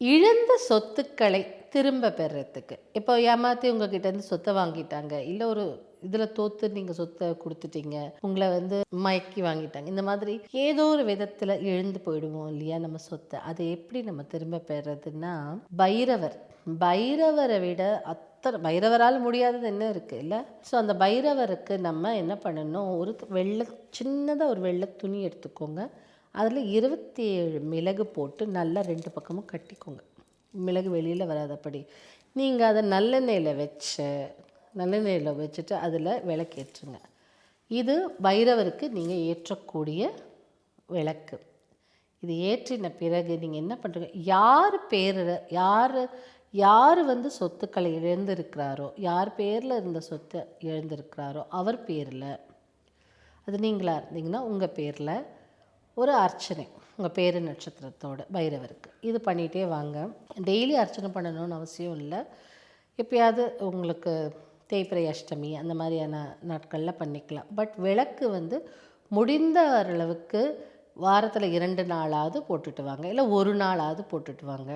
இழந்த சொத்துக்களை திரும்ப பெறத்துக்கு. இப்போ ஏமாற்றி உங்ககிட்ட இருந்து சொத்தை வாங்கிட்டாங்க. இல்லை ஒரு இதில் தோத்து நீங்கள் சொத்தை கொடுத்துட்டீங்க. உங்களை வந்து மயக்கி வாங்கிட்டாங்க. இந்த மாதிரி ஏதோ ஒரு விதத்தில் எழுந்து போயிடுவோம் இல்லையா நம்ம சொத்தை. அதை எப்படி நம்ம திரும்ப பெறுறதுன்னா பைரவர். பைரவரை விட அத்தனை பைரவரால் முடியாதது என்ன இருக்குது இல்லை? ஸோ அந்த பைரவருக்கு நம்ம என்ன பண்ணணும்? ஒரு வெள்ளை சின்னதாக ஒரு வெள்ளை துணி எடுத்துக்கோங்க. அதில் இருபத்தி ஏழு மிளகு போட்டு நல்லா ரெண்டு பக்கமும் கட்டிக்கோங்க. மிளகு வெளியில் வராதபடி. நீங்கள் அதை நல்லெண்ணெயில் வச்சு நல்லெண்ணெயில் வச்சுட்டு அதில் விளக்கேற்றுங்க இது பைரவருக்கு நீங்கள் ஏற்றக்கூடிய விளக்கு. இது ஏற்றின பிறகு நீங்கள் என்ன பண்ணுறீங்க யார் பேரில் யார் யார் வந்து சொத்துக்களை இழந்திருக்கிறாரோ யார் பேரில் இருந்த சொத்தை இழந்திருக்கிறாரோ அவர் பேரில். அது நீங்களாக இருந்தீங்கன்னா உங்கள் பேரில் ஒரு அர்ச்சனை உங்கள் பேரு நட்சத்திரத்தோட பைரவருக்கு. இது பண்ணிகிட்டே வாங்க. டெய்லி அர்ச்சனை பண்ணணும்னு அவசியம் இல்லை. எப்பயாவது உங்களுக்கு தேய்பிரை அஷ்டமி அந்த மாதிரியான நாட்களில் பண்ணிக்கலாம். பட் விளக்கு வந்து முடிந்த அளவுக்கு வாரத்தில் இரண்டு நாளாவது போட்டுட்டு வாங்க. இல்லை ஒரு நாளாவது போட்டுட்டு வாங்க.